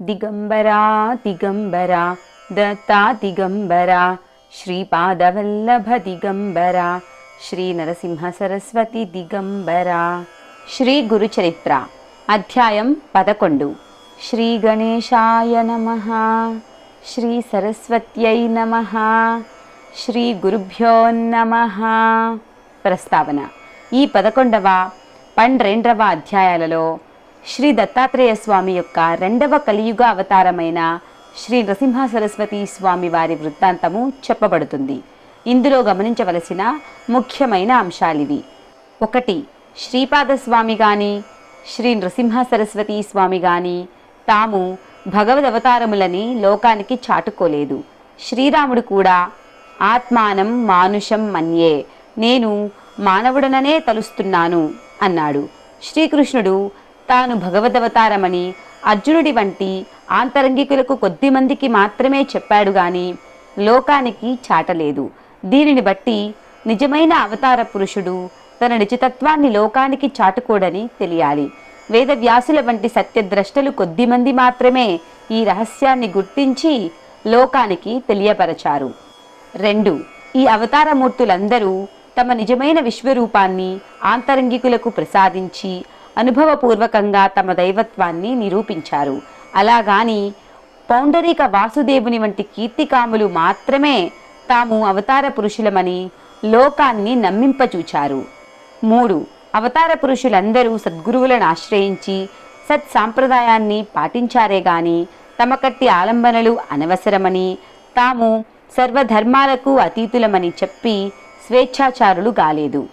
దిగంబరా దిగంబరా దత్తా దిగంబరా శ్రీపాదవల్లభ దిగంబరా శ్రీ నరసింహ సరస్వతి దిగంబరా శ్రీ గురుచరిత్ర అధ్యాయం పదకొండు శ్రీ గణేశాయ నమ శ్రీ సరస్వత్యై నమ శ్రీ గురుభ్యో నమ ప్రస్తావన ఈ పదకొండవ పన్నెండవ అధ్యాయాలలో శ్రీ దత్తాత్రేయ స్వామి యొక్క రెండవ కలియుగ అవతారమైన శ్రీ నరసింహ సరస్వతి స్వామి వారి వృత్తాంతము చెప్పబడుతుంది. ఇందులో గమనించవలసిన ముఖ్యమైన అంశాలివి. ఒకటి శ్రీపాద స్వామి గాని శ్రీ నృసింహ సరస్వతి స్వామి గాని తాము భగవద్ అవతారములని లోకానికి చాటుకోలేదు. శ్రీరాముడు కూడా ఆత్మానం మానుషం మన్యే నేను మానవుడననే తలుస్తున్నాను అన్నాడు. శ్రీకృష్ణుడు తాను భగవదవతారమని అర్జునుడి వంటి ఆంతరంగికులకు కొద్ది మందికి మాత్రమే చెప్పాడు గాని లోకానికి చాటలేదు. దీనిని బట్టి నిజమైన అవతార పురుషుడు తన నిజతత్వాన్ని లోకానికి చాటుకోడని తెలియాలి. వేదవ్యాసుల వంటి సత్యద్రష్టలు కొద్దిమంది మాత్రమే ఈ రహస్యాన్ని గుర్తించి లోకానికి తెలియపరచారు. రెండు ఈ అవతారమూర్తులందరూ తమ నిజమైన విశ్వరూపాన్ని ఆంతరంగికులకు ప్రసాదించి అనుభవపూర్వకంగా తమ దైవత్వాన్ని నిరూపించారు. అలాగాని పౌండరీక వాసుదేవుని వంటి కీర్తికాములు మాత్రమే తాము అవతార పురుషులమని లోకాన్ని నమ్మింపచూచారు. మూడు అవతార పురుషులందరూ సద్గురువులను ఆశ్రయించి సత్ సాంప్రదాయాన్ని పాటించారే గాని తమకట్టి ఆలంబనలు అనవసరమని తాము సర్వధర్మాలకు అతీతులమని చెప్పి స్వేచ్ఛాచారులు గాలేదు.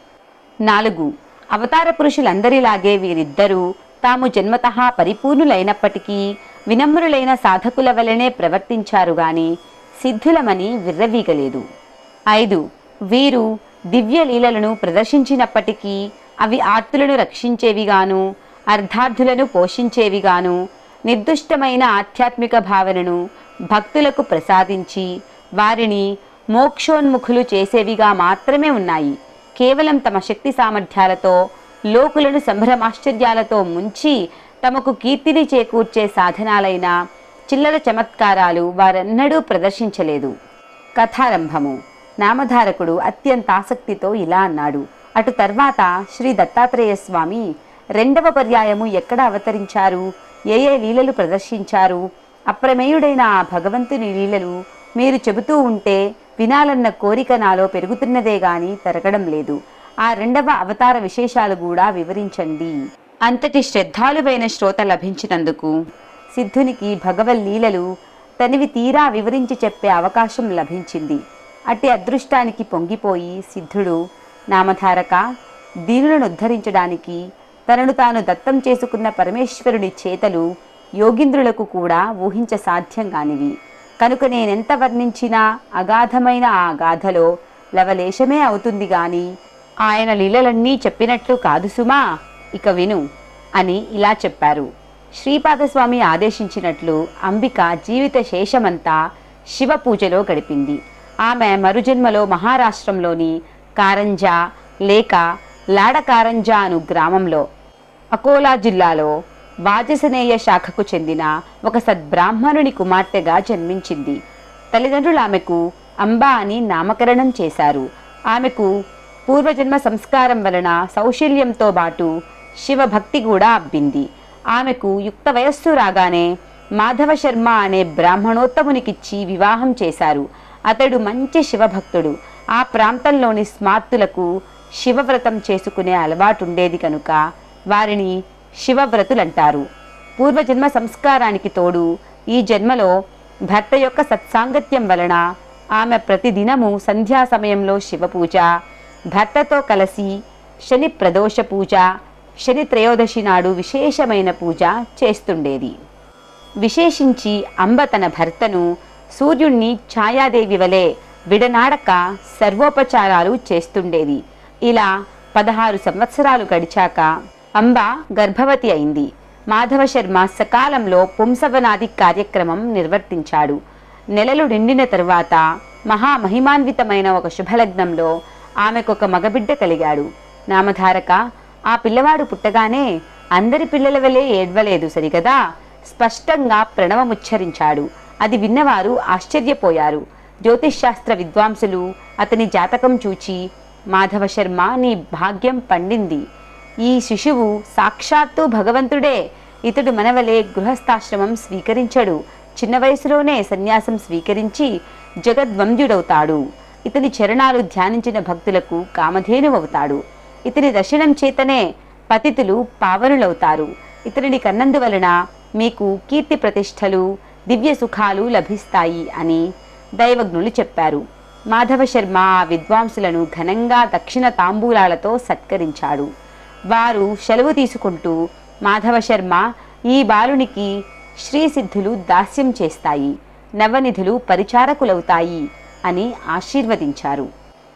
నాలుగు అవతార పురుషులందరిలాగే వీరిద్దరూ తాము జన్మతః పరిపూర్ణులైనప్పటికీ వినమ్రులైన సాధకుల వలనే ప్రవర్తించారు గాని సిద్ధులమని విర్రవీగలేదు. ఐదు వీరు దివ్యలీలలను ప్రదర్శించినప్పటికీ అవి ఆర్తులను రక్షించేవిగాను అర్ధార్థులను పోషించేవిగాను నిర్దుష్టమైన ఆధ్యాత్మిక భావనను భక్తులకు ప్రసాదించి వారిని మోక్షోన్ముఖులు చేసేవిగా మాత్రమే ఉన్నాయి. కేవలం తమ శక్తి సామర్థ్యాలతో లోకులను సంభ్రమాశ్చర్యాలతో ముంచి తమకు కీర్తిని చేకూర్చే సాధనాలైన చిల్లర చమత్కారాలు వారెన్నడూ ప్రదర్శించలేదు. కథారంభము. నామధారకుడు అత్యంత ఆసక్తితో ఇలా అన్నాడు. అటు తర్వాత శ్రీ దత్తాత్రేయ స్వామి రెండవ పర్యాయము ఎక్కడ అవతరించారు? ఏ ఏ లీలలు ప్రదర్శించారు? అప్రమేయుడైన ఆ భగవంతుని లీలలు మీరు చెబుతూ ఉంటే వినాలన్న కోరిక నాలో పెరుగుతున్నదే గాని తరగడం లేదు. ఆ రెండవ అవతార విశేషాలు కూడా వివరించండి. అంతటి శ్రద్ధాలువైన శ్రోత లభించినందుకు సిద్ధునికి భగవల్లీలలు తనివి తీరా వివరించి చెప్పే అవకాశం లభించింది. అట్టి అదృష్టానికి పొంగిపోయి సిద్ధుడు నామధారక దీనులను ఉద్ధరించడానికి తనను తాను దత్తం చేసుకున్న పరమేశ్వరుడి చేతలు యోగింద్రులకు కూడా ఊహించ సాధ్యం కానివి కనుక నేనెంత వర్ణించినా అగాధమైన ఆ గాథలో లవలేశమే అవుతుంది గాని. ఆయన లీలలన్నీ చెప్పినట్లు కాదు సుమా. ఇక విను అని ఇలా చెప్పారు. శ్రీపాదస్వామి ఆదేశించినట్లు అంబిక జీవిత శేషమంతా శివ పూజలో గడిపింది. ఆమె మరుజన్మలో మహారాష్ట్రంలోని కారంజా లేక లాడకారంజా అను గ్రామంలో అకోలా జిల్లాలో వాజసనేయ శాఖకు చెందిన ఒక సద్బ్రాహ్మణుని కుమార్తెగా జన్మించింది. తల్లిదండ్రులు ఆమెకు అంబా అని నామకరణం చేశారు. ఆమెకు పూర్వజన్మ సంస్కారం వలన సౌశల్యంతో పాటు శివభక్తి కూడా అబ్బింది. ఆమెకు యుక్త వయస్సు రాగానే మాధవ శర్మ అనే బ్రాహ్మణోత్తమునికిచ్చి వివాహం చేశారు. అతడు మంచి శివభక్తుడు. ఆ ప్రాంతంలోని స్మార్తులకు శివవ్రతం చేసుకునే అలవాటుండేది కనుక వారిని శివవ్రతులంటారు. పూర్వజన్మ సంస్కారానికి తోడు ఈ జన్మలో భర్త యొక్క సత్సాంగత్యం వలన ఆమె ప్రతిదినము సంధ్యా సమయంలో శివపూజ భర్తతో కలిసి శని ప్రదోష పూజ శని త్రయోదశి నాడు విశేషమైన పూజ చేస్తుండేది. విశేషించి అంబ తన భర్తను సూర్యుణ్ణి ఛాయాదేవి వలె విడనాడక సర్వోపచారాలు చేస్తుండేది. ఇలా పదహారు సంవత్సరాలు గడిచాక అంబ గర్భవతి అయింది. మాధవశర్మ సకాలంలో పుంసవనాది కార్యక్రమం నిర్వర్తించాడు. నెలలు నిండిన తరువాత మహామహిమాన్వితమైన ఒక శుభలగ్నంలో ఆమెకొక మగబిడ్డ కలిగాడు. నామధారక ఆ పిల్లవాడు పుట్టగానే అందరి పిల్లల వలె ఏడ్వలేదు సరిగదా? స్పష్టంగా ప్రణవముచ్చరించాడు. అది విన్నవారు ఆశ్చర్యపోయారు. జ్యోతిష్శాస్త్ర విద్వాంసులు అతని జాతకం చూచి మాధవ శర్మ నీ భాగ్యం పండింది. ఈ శిశువు సాక్షాత్తు భగవంతుడే. ఇతడు మనవలే గృహస్థాశ్రమం స్వీకరించడు. చిన్న వయసులోనే సన్యాసం స్వీకరించి జగద్వంద్యుడవుతాడు. ఇతని చరణాలు ధ్యానించిన భక్తులకు కామధేనువవుతాడు. ఇతని దర్శనం చేతనే పతితులు పావనులవుతారు. ఇతనిని కన్నందువలన మీకు కీర్తి ప్రతిష్టలు దివ్య సుఖాలు లభిస్తాయి అని దైవజ్ఞులు చెప్పారు. మాధవ శర్మ విద్వాంసులను ఘనంగా దక్షిణ తాంబూలాలతో సత్కరించాడు. వారు సెలవు తీసుకుంటూ మాధవ శర్మ ఈ బాలునికి శ్రీసిద్ధులు దాస్యం చేస్తాయి నవనిధులు పరిచారకులవుతాయి అని ఆశీర్వదించారు.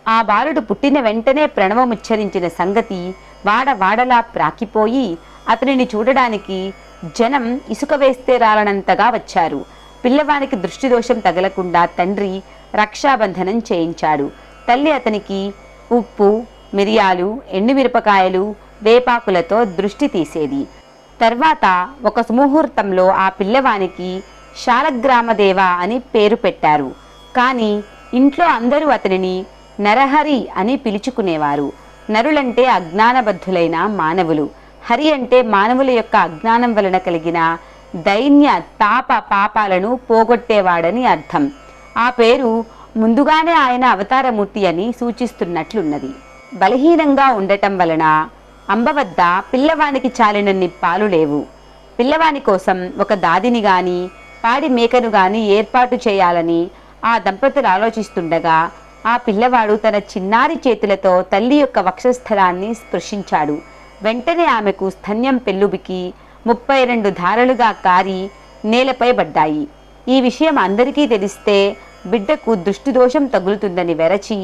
ఆ బాలుడు పుట్టిన వెంటనే ప్రణవముచ్చరించిన సంగతి వాడవాడలా ప్రాకిపోయి అతనిని చూడడానికి జనం ఇసుక వేస్తే రాలనంతగా వచ్చారు. పిల్లవానికి దృష్టిదోషం తగలకుండా తండ్రి రక్షాబంధనం చేయించాడు. తల్లి అతనికి ఉప్పు మిరియాలు ఎండుమిరపకాయలు వేపాకులతో దృష్టి తీసేది. తర్వాత ఒక సుముహూర్తంలో ఆ పిల్లవానికి శాలగ్రామదేవ అని పేరు పెట్టారు. కానీ ఇంట్లో అందరూ అతనిని నరహరి అని పిలుచుకునేవారు. నరులంటే అజ్ఞానబద్ధులైన మానవులు. హరి అంటే మానవుల యొక్క అజ్ఞానం వలన కలిగిన దైన్య తాప పాపాలను పోగొట్టేవాడని అర్థం. ఆ పేరు ముందుగానే ఆయన అవతారమూర్తి అని సూచిస్తున్నట్లున్నది. బలహీనంగా ఉండటం వలన అంబ వద్ద పిల్లవానికి చాలినన్ని పాలు లేవు. పిల్లవాని కోసం ఒక దాదిని గాని పాడి మేకను గాని ఏర్పాటు చేయాలని ఆ దంపతులు ఆలోచిస్తుండగా ఆ పిల్లవాడు తన చిన్నారి చేతులతో తల్లి యొక్క వక్షస్థలాన్ని స్పృశించాడు. వెంటనే ఆమెకు స్తన్యం పెళ్ళుబికి ముప్పై రెండు ధారలుగా కారి నేలపై పడ్డాయి. ఈ విషయం అందరికీ తెలిస్తే బిడ్డకు దృష్టిదోషం తగులుతుందని వెరచి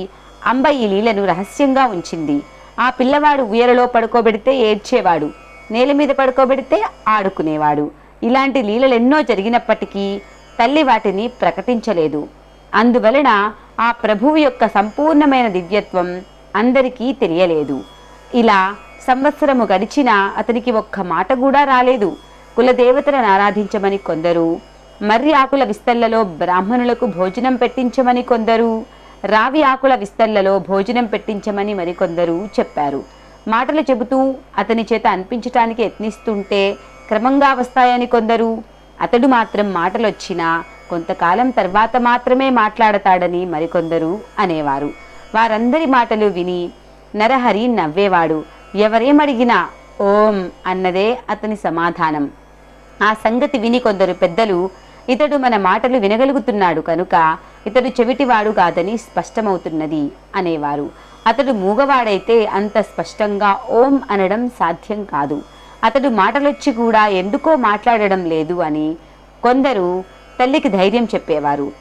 అంబ ఈ లీలను రహస్యంగా ఉంచింది. ఆ పిల్లవాడు ఉయరలో పడుకోబెడితే ఏడ్చేవాడు నేల మీద పడుకోబెడితే ఆడుకునేవాడు. ఇలాంటి లీలలెన్నో జరిగినప్పటికీ తల్లి వాటిని ప్రకటించలేదు. అందువలన ఆ ప్రభువు యొక్క సంపూర్ణమైన దివ్యత్వం అందరికీ తెలియలేదు. ఇలా సంవత్సరము గడిచినా అతనికి ఒక్క మాట కూడా రాలేదు. కులదేవతలను ఆరాధించమని కొందరు మర్రి ఆకుల విస్తళ్ళలో బ్రాహ్మణులకు భోజనం పెట్టించమని కొందరు రావి ఆకుల విస్తళ్ళలో భోజనం పెట్టించమని మరికొందరు చెప్పారు. మాటలు చెబుతూ అతని చేత అనిపించటానికి యత్నిస్తుంటే క్రమంగా వస్తాయని కొందరు అతడు మాత్రం మాటలొచ్చినా కొంతకాలం తర్వాత మాత్రమే మాట్లాడతాడని మరికొందరు అనేవారు. వారందరి మాటలు విని నరహరి నవ్వేవాడు ఎవరేమడిగినా ఓం అన్నదే అతని సమాధానం. ఆ సంగతి విని కొందరు పెద్దలు ఇతడు మన మాటలు వినగలుగుతున్నాడు కనుక ఇతడు చెవిటివాడు కాదని స్పష్టమవుతున్నది అనేవారు. అతడు మూగవాడైతే అంత స్పష్టంగా ఓం అనడం సాధ్యం కాదు. అతడు మాటలొచ్చి కూడా ఎందుకో మాట్లాడడం లేదు అని కొందరు తల్లికి ధైర్యం చెప్పేవారు.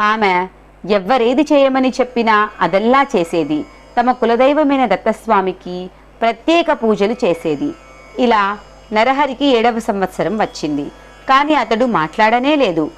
ఆమె ఎవ్వరేది చేయమని చెప్పినా అదల్లా చేసేది. తమ కులదైవమైన దత్తస్వామికి ప్రత్యేక పూజలు చేసేది. ఇలా నరహరికి ఏడవ సంవత్సరం వచ్చింది. కానీ అతడు మాట్లాడనే లేదు.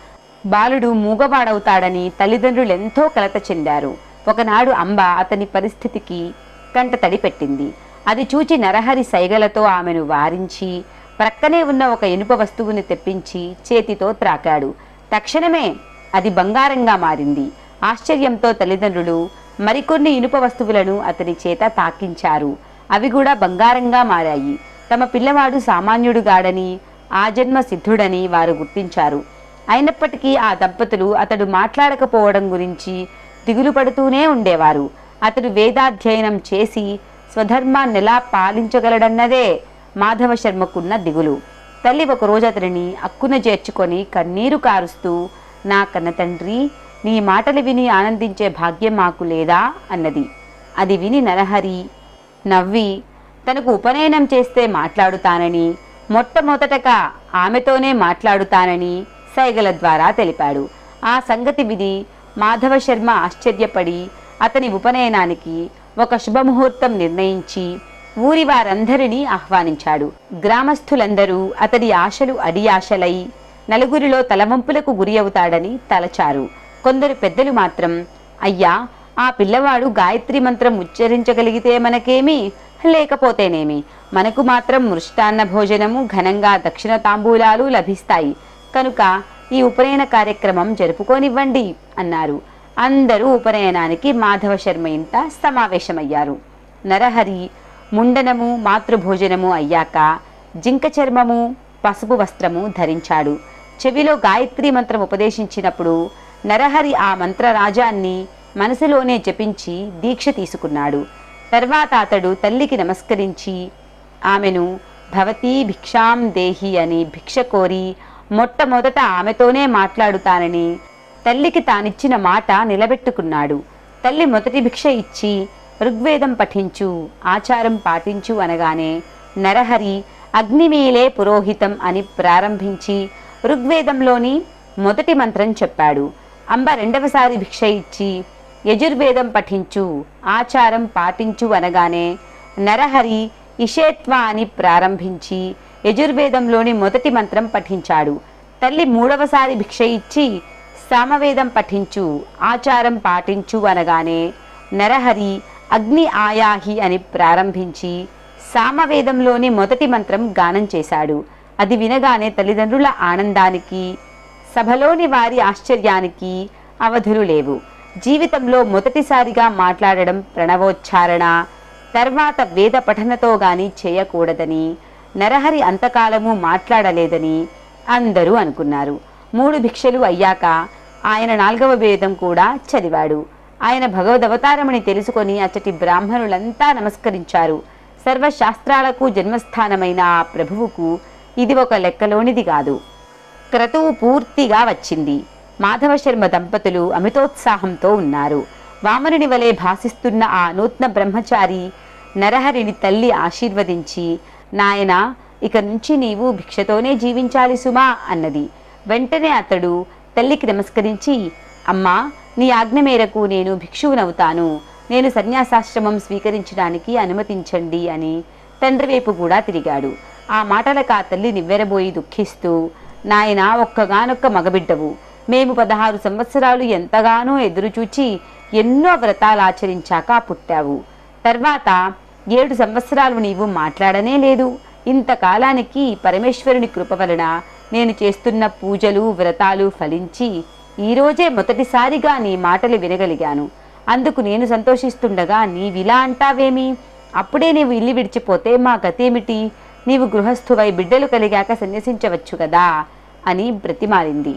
బాలుడు మూగవాడవుతాడని తల్లిదండ్రులు ఎంతో కలత చెందారు. ఒకనాడు అంబ అతని పరిస్థితికి కంట పెట్టింది. అది చూచి నరహరి సైగలతో ఆమెను వారించి ప్రక్కనే ఉన్న ఒక ఇనుప వస్తువుని తెప్పించి చేతితో త్రాకాడు. తక్షణమే అది బంగారంగా మారింది. ఆశ్చర్యంతో తల్లిదండ్రులు మరికొన్ని ఇనుప వస్తువులను అతని చేత తాకించారు. అవి కూడా బంగారంగా మారాయి. తమ పిల్లవాడు సామాన్యుడుగాడని ఆజన్మ సిద్ధుడని వారు గుర్తించారు. అయినప్పటికీ ఆ దంపతులు అతడు మాట్లాడకపోవడం గురించి దిగులు పడుతూనే ఉండేవారు. అతడు వేదాధ్యయనం చేసి స్వధర్మాన్నెలా పాలించగలడన్నదే మాధవ శర్మకున్న దిగులు. తల్లి ఒకరోజు అతడిని అక్కున చేర్చుకొని కన్నీరు కారుస్తూ నా కన్న తండ్రి నీ మాటలు విని ఆనందించే భాగ్యం మాకు లేదా అన్నది. అది విని నరహరి నవ్వి తనకు ఉపనయనం చేస్తే మాట్లాడుతానని మొట్టమొదటగా ఆమెతోనే మాట్లాడుతానని సైగల ద్వారా తెలిపాడు. ఆ సంగతి విని మాధవ శర్మ ఆశ్చర్యపడి అతని ఉపనయనానికి ఒక శుభముహూర్తం నిర్ణయించి ఊరి వారందరినీ ఆహ్వానించాడు. గ్రామస్థులందరూ అతడి ఆశలు అడియాశలై నలుగురిలో తలవంపులకు గురి అవుతాడని తలచారు. కొందరు పెద్దలు మాత్రం అయ్యా ఆ పిల్లవాడు గాయత్రి మంత్రం ఉచ్చరించగలిగితే మనకేమి? లేకపోతేనేమి? మనకు మాత్రం మృష్టాన్న భోజనము ఘనంగా దక్షిణ తాంబూలాలు లభిస్తాయి. కనుక ఈ ఉపనయన కార్యక్రమం జరుపుకోనివ్వండి అన్నారు. అందరూ ఉపనయనానికి మాధవ శర్మ ఇంట సమావేశమయ్యారు. నరహరి ముండనము మాతృభోజనము అయ్యాక జింక చర్మము పసుపు వస్త్రము ధరించాడు. చెవిలో గాయత్రి మంత్రం ఉపదేశించినప్పుడు నరహరి ఆ మంత్రరాజాన్ని మనసులోనే జపించి దీక్ష తీసుకున్నాడు. తర్వాత అతడు తల్లికి నమస్కరించి ఆమెను భవతీ భిక్షాం దేహి అని భిక్ష కోరి మొట్టమొదట ఆమెతోనే మాట్లాడుతానని తల్లికి తానిచ్చిన మాట నిలబెట్టుకున్నాడు. తల్లి మొదటి భిక్ష ఇచ్చి ఋగ్వేదం పఠించు ఆచారం పాటించు అనగానే నరహరి అగ్నిమీలే పురోహితం అని ప్రారంభించి ఋగ్వేదంలోని మొదటి మంత్రం చెప్పాడు. అంబ రెండవసారి భిక్ష ఇచ్చి యజుర్వేదం పఠించు ఆచారం పాటించు అనగానే నరహరి ఇషేత్వ అని ప్రారంభించి యజుర్వేదంలోని మొదటి మంత్రం పఠించాడు. తల్లి మూడవసారి భిక్ష ఇచ్చి సామవేదం పఠించు ఆచారం పాటించు అనగానే నరహరి అగ్ని ఆయాహి అని ప్రారంభించి సామవేదంలోని మొదటి మంత్రం గానం చేశాడు. అది వినగానే తల్లిదండ్రుల ఆనందానికి సభలోని వారి ఆశ్చర్యానికి అవధులు లేవు. జీవితంలో మొదటిసారిగా మాట్లాడడం ప్రణవోచ్చారణ తర్వాత వేద పఠనతో గాని చేయకూడదని నరహరి అంతకాలము మాట్లాడలేదని అందరూ అనుకున్నారు. మూడు భిక్షలు అయ్యాక ఆయన నాల్గవ వేదం కూడా చదివాడు. ఆయన భగవదవతారమని తెలుసుకొని అచ్చటి బ్రాహ్మణులంతా నమస్కరించారు. సర్వశాస్త్రాలకు జన్మస్థానమైన ఆ ప్రభువుకు ఇది ఒక లెక్కలోనిది కాదు. క్రతువు పూర్తిగా వచ్చింది. మాధవ శర్మ దంపతులు అమితోత్సాహంతో ఉన్నారు. వామనుని వలె భాసిస్తున్న ఆ నూతన బ్రహ్మచారి నరహరిని తల్లి ఆశీర్వదించి నాయన ఇక నుంచి నీవు భిక్షతోనే జీవించాలి సుమా అన్నది. వెంటనే అతడు తల్లికి నమస్కరించి అమ్మా నీ ఆజ్ఞ మేరకు నేను భిక్షువునవుతాను. నేను సన్యాసాశ్రమం స్వీకరించడానికి అనుమతించండి అని తండ్రి వైపు కూడా తిరిగాడు. ఆ మాటలకు ఆ తల్లి నివ్వెరబోయి దుఃఖిస్తూ నాయనా ఒక్కగానొక్క మగబిడ్డవు. మేము పదహారు సంవత్సరాలు ఎంతగానో ఎదురుచూచి ఎన్నో వ్రతాలు ఆచరించాక పుట్టావు. తర్వాత ఏడు సంవత్సరాలు నీవు మాట్లాడనే లేదు. ఇంతకాలానికి పరమేశ్వరుని కృప వలన నేను చేస్తున్న పూజలు వ్రతాలు ఫలించి ఈరోజే మొదటిసారిగా నీ మాటలు వినగలిగాను. అందుకు నేను సంతోషిస్తుండగా నీవిలా అంటావేమి? అప్పుడే నీవు ఇల్లు విడిచిపోతే మా గతేమిటి? నీవు గృహస్థువై బిడ్డలు కలిగాక సన్యసించవచ్చు కదా? అని బ్రతిమాలింది.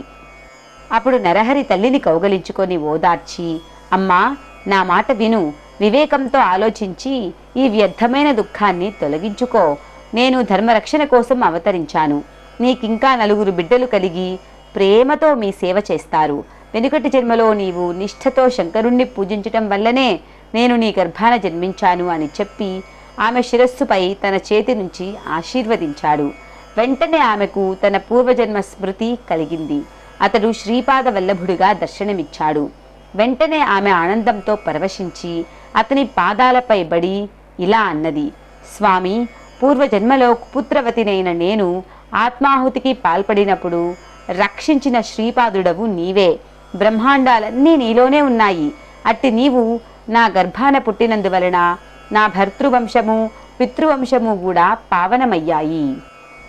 అప్పుడు నరహరి తల్లిని కౌగలించుకొని ఓదార్చి అమ్మా నా మాట విను. వివేకంతో ఆలోచించి ఈ వ్యర్థమైన దుఃఖాన్ని తొలగించుకో. నేను ధర్మరక్షణ కోసం అవతరించాను. నీకింకా నలుగురు బిడ్డలు కలిగి ప్రేమతో మీ సేవ చేస్తారు. వెనుకటి జన్మలో నీవు నిష్ఠతో శంకరుణ్ణి పూజించటం వల్లనే నేను నీ గర్భాన జన్మించాను అని చెప్పి ఆమె శిరస్సుపై తన చేతి నుంచి ఆశీర్వదించాడు. వెంటనే ఆమెకు తన పూర్వజన్మ స్మృతి కలిగింది. అతడు శ్రీపాద వల్లభుడిగా దర్శనమిచ్చాడు. వెంటనే ఆమె ఆనందంతో పరవశించి అతని పాదాలపై బడి ఇలా అన్నది స్వామి పూర్వజన్మలో కుపుత్రవతినైన నేను ఆత్మాహుతికి పాల్పడినప్పుడు రక్షించిన శ్రీపాదుడవు నీవే. బ్రహ్మాండాలన్నీ నీలోనే ఉన్నాయి. అట్టి నీవు నా గర్భాన పుట్టినందువలన నా భర్తృవంశము పితృవంశము కూడా పావనమయ్యాయి.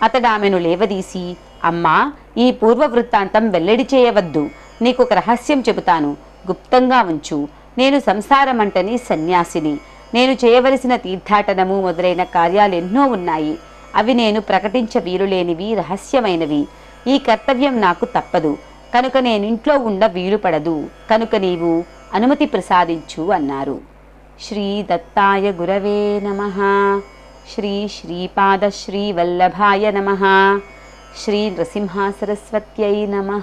అతడామెను ఆమెను లేవదీసి అమ్మా ఈ పూర్వ వృత్తాంతం వెల్లడి చేయవద్దు. నీకు ఒక రహస్యం చెబుతాను. గుప్తంగా ఉంచు. నేను సంసారమంటని సన్యాసిని. నేను చేయవలసిన తీర్థాటనము మొదలైన కార్యాలు ఎన్నో ఉన్నాయి. అవి నేను ప్రకటించ వీలులేనివి రహస్యమైనవి. ఈ కర్తవ్యం నాకు తప్పదు. కనుక నేనింట్లో ఉండ వీలు పడదు కనుక నీవు అనుమతి ప్రసాదించు అన్నారు. శ్రీ దత్తాయ గురవే నమ. శ్రీ శ్రీపాద శ్రీ వల్లభాయ నమ. శ్రీ నృసింహ సరస్వత్యై నమ.